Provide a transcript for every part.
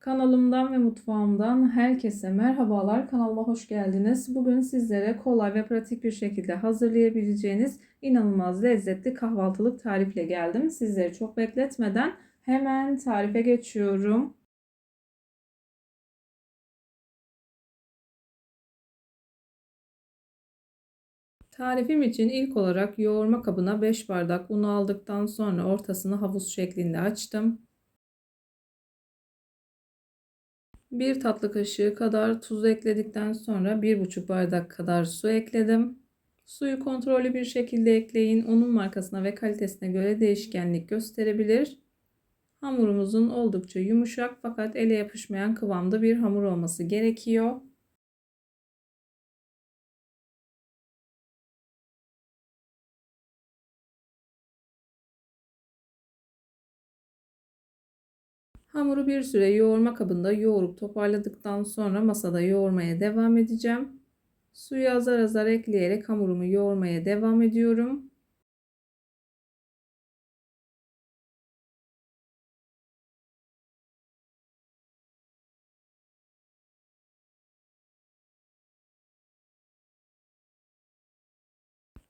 Kanalımdan ve mutfağımdan herkese merhabalar. Kanalıma hoş geldiniz. Bugün sizlere kolay ve pratik bir şekilde hazırlayabileceğiniz inanılmaz lezzetli kahvaltılık tarifle geldim. Sizleri çok bekletmeden hemen tarife geçiyorum. Tarifim için ilk olarak yoğurma kabına 5 bardak un aldıktan sonra ortasını havuz şeklinde açtım. 1 tatlı kaşığı kadar tuz ekledikten sonra 1,5 bardak kadar su ekledim. Suyu kontrollü bir şekilde ekleyin. Unun markasına ve kalitesine göre değişkenlik gösterebilir. Hamurumuzun oldukça yumuşak fakat ele yapışmayan kıvamda bir hamur olması gerekiyor. Hamuru bir süre yoğurma kabında yoğurup toparladıktan sonra masada yoğurmaya devam edeceğim. Suyu azar azar ekleyerek hamurumu yoğurmaya devam ediyorum.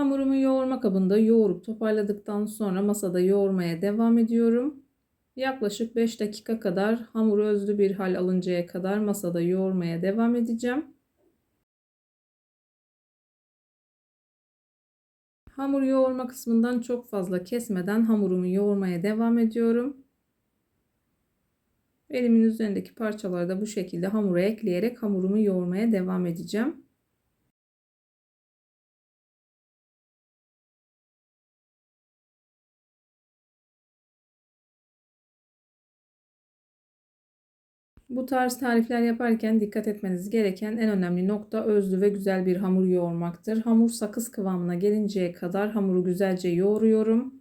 Hamurumu yoğurma kabında yoğurup toparladıktan sonra masada yoğurmaya devam ediyorum. Yaklaşık 5 dakika kadar hamuru özlü bir hal alıncaya kadar masada yoğurmaya devam edeceğim. Hamur yoğurma kısmından çok fazla kesmeden hamurumu yoğurmaya devam ediyorum. Elimin üzerindeki parçaları da bu şekilde hamura ekleyerek hamurumu yoğurmaya devam edeceğim. Bu tarz tarifler yaparken dikkat etmeniz gereken en önemli nokta özlü ve güzel bir hamur yoğurmaktır. Hamur sakız kıvamına gelinceye kadar hamuru güzelce yoğuruyorum.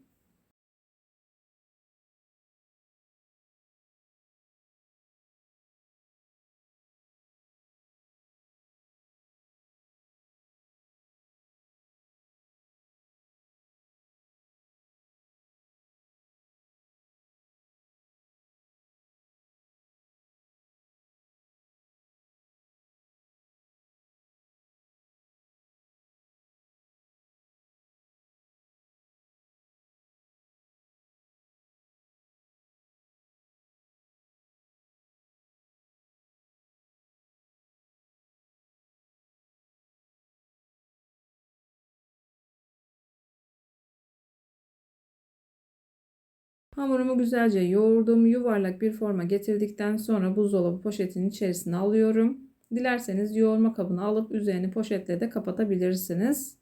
Hamurumu güzelce yoğurdum. Yuvarlak bir forma getirdikten sonra buzdolabı poşetinin içerisine alıyorum. Dilerseniz yoğurma kabını alıp üzerini poşetle de kapatabilirsiniz.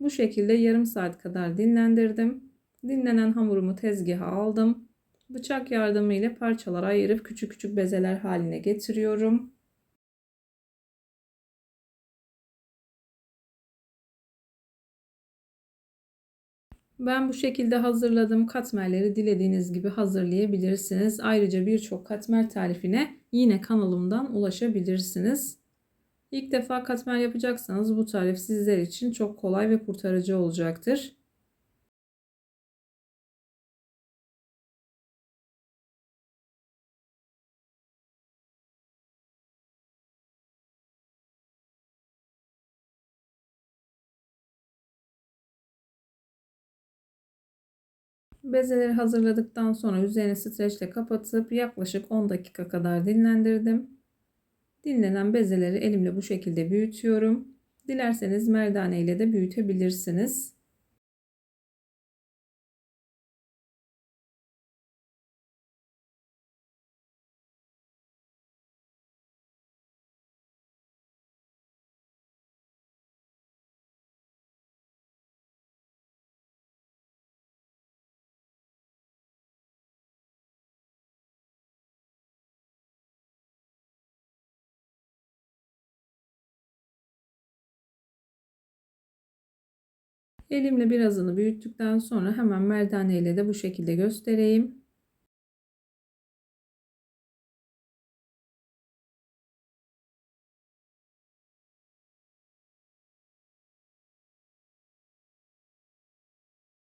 Bu şekilde yarım saat kadar dinlendirdim. Dinlenen hamurumu tezgaha aldım. Bıçak yardımıyla parçalara ayırıp küçük küçük bezeler haline getiriyorum. Ben bu şekilde hazırladım. Katmerleri dilediğiniz gibi hazırlayabilirsiniz. Ayrıca birçok katmer tarifine yine kanalımdan ulaşabilirsiniz. İlk defa katmer yapacaksanız bu tarif sizler için çok kolay ve kurtarıcı olacaktır. Bezeleri hazırladıktan sonra üzerini streçle kapatıp yaklaşık 10 dakika kadar dinlendirdim. Dinlenen bezeleri elimle bu şekilde büyütüyorum. Dilerseniz merdane ile de büyütebilirsiniz. Elimle birazını büyüttükten sonra hemen merdane ile de bu şekilde göstereyim.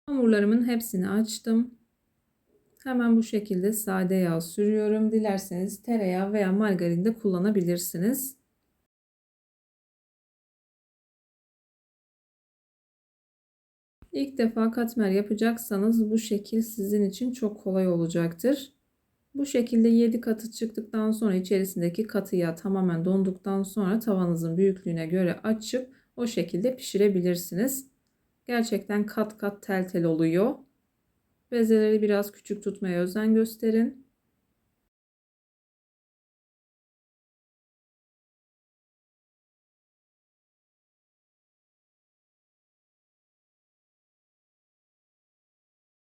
Hamurlarımın hepsini açtım. Hemen bu şekilde sade yağ sürüyorum. Dilerseniz tereyağı veya margarin de kullanabilirsiniz. İlk defa katmer yapacaksanız bu şekil sizin için çok kolay olacaktır. Bu şekilde 7 katı çıktıktan sonra içerisindeki katı tamamen donduktan sonra tavanızın büyüklüğüne göre açıp o şekilde pişirebilirsiniz. Gerçekten kat kat tel tel oluyor. Bezeleri biraz küçük tutmaya özen gösterin.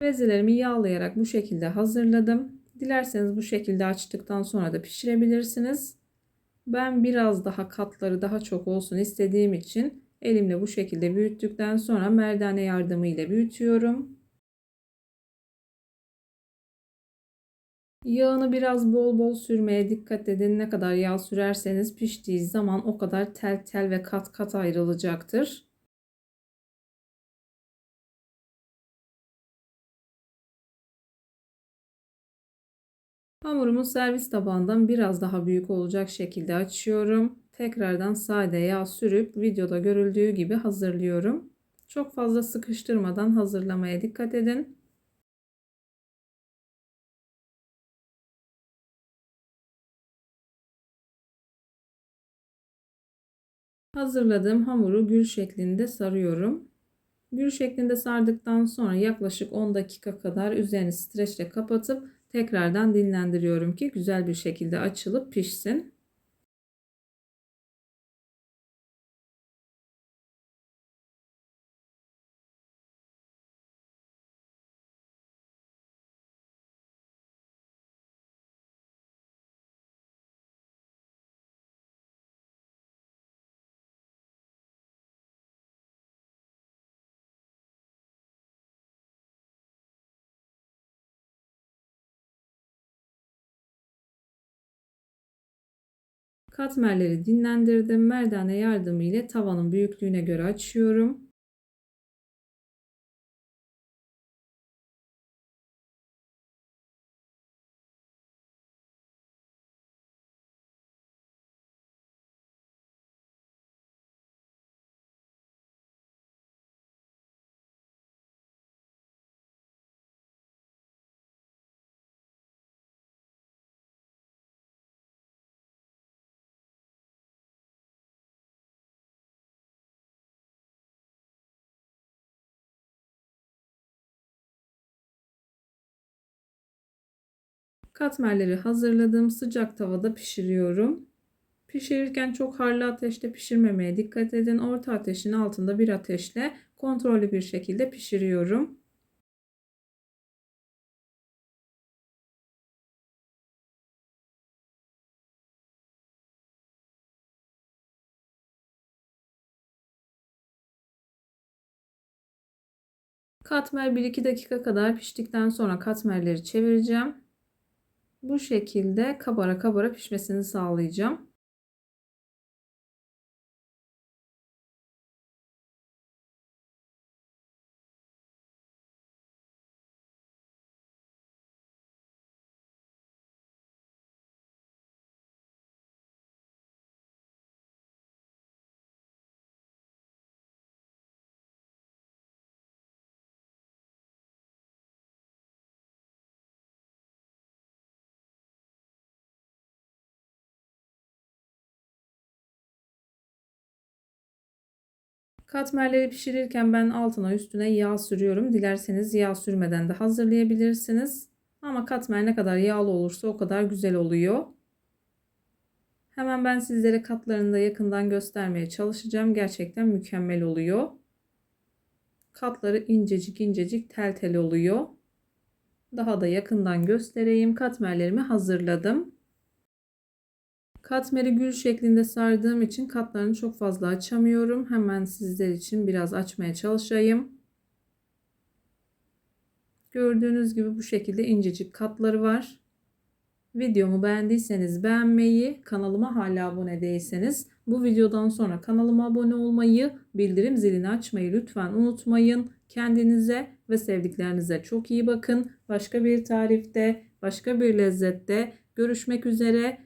Bezelerimi yağlayarak bu şekilde hazırladım. Dilerseniz bu şekilde açtıktan sonra da pişirebilirsiniz. Ben biraz daha katları daha çok olsun istediğim için elimle bu şekilde büyüttükten sonra merdane yardımı ile büyütüyorum. Yağını biraz bol bol sürmeye dikkat edin. Ne kadar yağ sürerseniz piştiği zaman o kadar tel tel ve kat kat ayrılacaktır. Hamurumu servis tabağından biraz daha büyük olacak şekilde açıyorum. Tekrardan sade yağ sürüp videoda görüldüğü gibi hazırlıyorum. Çok fazla sıkıştırmadan hazırlamaya dikkat edin. Hazırladığım hamuru gül şeklinde sarıyorum. Gül şeklinde sardıktan sonra yaklaşık 10 dakika kadar üzerini streçle kapatıp tekrardan dinlendiriyorum ki güzel bir şekilde açılıp pişsin. Katmerleri dinlendirdim. Merdane yardımı ile tavanın büyüklüğüne göre açıyorum. Katmerleri hazırladım. Sıcak tavada pişiriyorum. Pişirirken çok harlı ateşte pişirmemeye dikkat edin. Orta ateşin altında bir ateşle kontrollü bir şekilde pişiriyorum. Katmer 1-2 dakika kadar piştikten sonra katmerleri çevireceğim. Bu şekilde kabara kabara pişmesini sağlayacağım. Katmerleri pişirirken ben altına üstüne yağ sürüyorum. Dilerseniz yağ sürmeden de hazırlayabilirsiniz. Ama katmer ne kadar yağlı olursa o kadar güzel oluyor. Hemen ben sizlere katlarını da yakından göstermeye çalışacağım. Gerçekten mükemmel oluyor. Katları incecik incecik tel tel oluyor. Daha da yakından göstereyim. Katmerlerimi hazırladım. Katmeri gül şeklinde sardığım için katlarını çok fazla açamıyorum. Hemen sizler için biraz açmaya çalışayım. Gördüğünüz gibi bu şekilde incecik katları var. Videomu beğendiyseniz beğenmeyi, kanalıma hala abone değilseniz bu videodan sonra kanalıma abone olmayı, bildirim zilini açmayı lütfen unutmayın. Kendinize ve sevdiklerinize çok iyi bakın. Başka bir tarifte, başka bir lezzette görüşmek üzere.